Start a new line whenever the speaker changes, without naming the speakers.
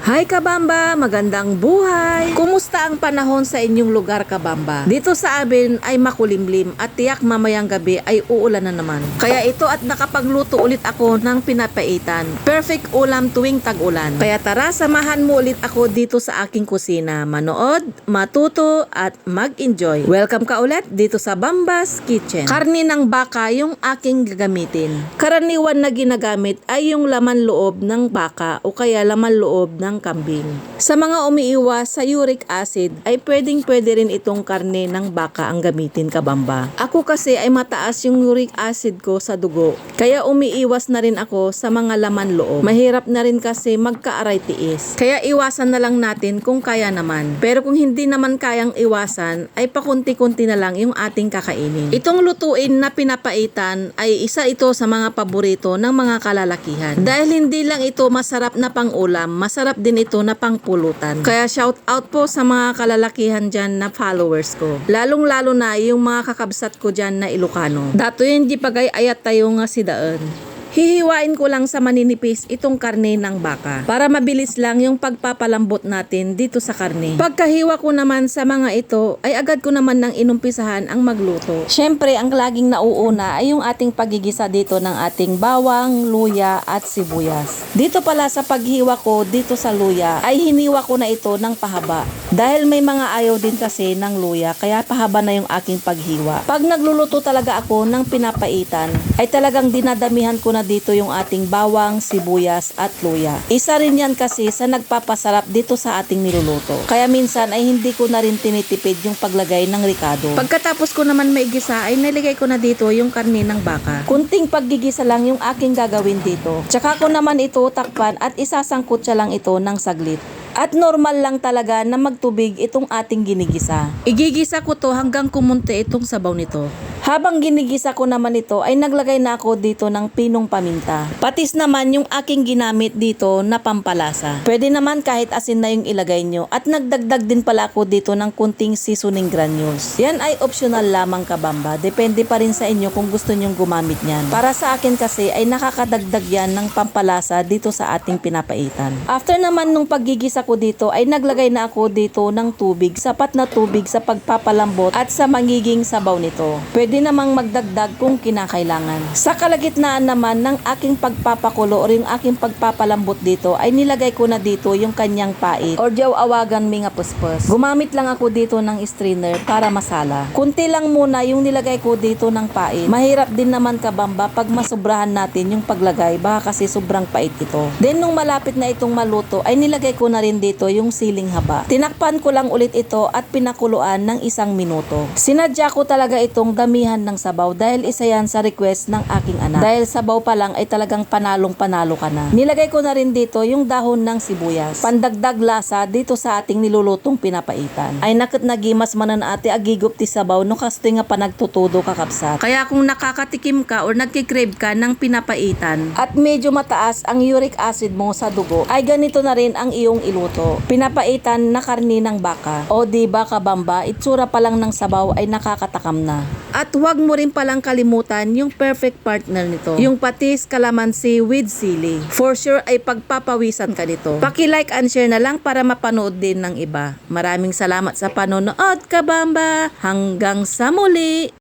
Hi Kabamba, magandang buhay! Kumusta ang panahon sa inyong lugar Kabamba? Dito sa amin ay makulimlim at tiyak mamayang gabi ay uulan na naman. Kaya ito at nakapagluto ulit ako ng pinapaitan. Perfect ulam tuwing tag-ulan. Kaya tara, samahan mo ulit ako dito sa aking kusina. Manood, matuto at mag-enjoy. Welcome ka ulit dito sa Bambas Kitchen. Karni ng baka yung aking gagamitin. Karaniwan na ginagamit ay yung laman loob ng baka o kaya laman loob ng kambing. Sa mga umiiwas sa uric acid ay pwedeng pwede rin itong karne ng baka ang gamitin kabamba. Ako kasi ay mataas yung uric acid ko sa dugo. Kaya umiiwas na rin ako sa mga laman loob. Mahirap na rin kasi magka-aray tiis. Kaya iwasan na lang natin kung kaya naman. Pero kung hindi naman kayang iwasan ay pakunti-kunti na lang yung ating kakainin. Itong lutuin na pinapaitan ay isa ito sa mga paborito ng mga kalalakihan. Dahil hindi lang ito masarap na pangulam, masarap din ito na pangpulutan. Kaya shout out po sa mga kalalakihan dyan na followers ko. Lalong lalo na yung mga kakabsat ko dyan na Ilocano. Dato yun di pagay ayat tayo nga si daan. Hihiwain ko lang sa maninipis itong karne ng baka para mabilis lang yung pagpapalambot natin dito sa karne. Pagkahiwa ko naman sa mga ito ay agad ko naman nang inumpisahan ang magluto. Syempre ang laging nauuna ay yung ating pagigisa dito ng ating bawang, luya at sibuyas. Dito pala sa paghiwa ko dito sa luya ay hiniwa ko na ito ng pahaba. Dahil may mga ayaw din kasi ng luya kaya pahaba na yung aking paghiwa. Pag nagluluto talaga ako ng pinapaitan ay talagang dinadamihan ko na dito yung ating bawang, sibuyas at luya. Isa rin yan kasi sa nagpapasarap dito sa ating niluluto. Kaya minsan ay hindi ko na rin tinitipid yung paglagay ng ricado. Pagkatapos ko naman maigisa ay nilagay ko na dito yung karne ng baka. Kunting paggigisa lang yung aking gagawin dito. Tsaka ko naman ito takpan at isasangkot siya lang ito ng saglit. At normal lang talaga na magtubig itong ating ginigisa. Igigisa ko to hanggang kumunti itong sabaw nito. Habang ginigisa ko naman ito ay naglagay na ako dito ng pinong paminta. Patis naman yung aking ginamit dito na pampalasa. Pwede naman kahit asin na yung ilagay nyo. At nagdagdag din pala ako dito ng kunting seasoning granules. Yan ay optional lamang kabamba. Depende pa rin sa inyo kung gusto nyong gumamit niyan. Para sa akin kasi ay nakakadagdag yan ng pampalasa dito sa ating pinapaitan. After naman nung paggigisa ko dito ay naglagay na ako dito ng tubig. Sapat na tubig sa pagpapalambot at sa magiging sabaw nito. Pwede namang magdagdag kung kinakailangan. Sa kalagitnaan naman ng aking pagpapakulo or yung aking pagpapalambot dito ay nilagay ko na dito yung kanyang pait or diyaw awagan mi nga puspos. Gumamit lang ako dito ng strainer para masala. Kunti lang muna yung nilagay ko dito ng pait. Mahirap din naman kabamba pag masobrahan natin yung paglagay baka kasi sobrang pait ito. Then nung malapit na itong maluto ay nilagay ko na rin dito yung siling haba. Tinakpan ko lang ulit ito at pinakuluan ng isang minuto. Sinadya ko talaga itong damihan ng sabaw dahil isa yan sa request ng aking anak. Dahil sabaw pa lang ay talagang panalong panalo ka na. Nilagay ko na rin dito yung dahon ng sibuyas. Pandagdag lasa dito sa ating nilulutong pinapaitan. Ay nakit nagimas manan ate agigop ti sabaw no kasto nga panagtutudo kakapsat. Kaya kung nakakatikim ka or nagkikrave ka ng pinapaitan at medyo mataas ang uric acid mo sa dugo ay ganito na rin ang iyong iluto. Pinapaitan na karni ng baka. O di ba kabamba, itsura pa lang ng sabaw ay nakakatakam na. At huwag mo rin palang kalimutan yung perfect partner nito. Yung patis kalamansi with sili. For sure ay pagpapawisan ka nito. Paki-like and share na lang para mapanood din ng iba. Maraming salamat sa panonood kabamba. Hanggang sa muli!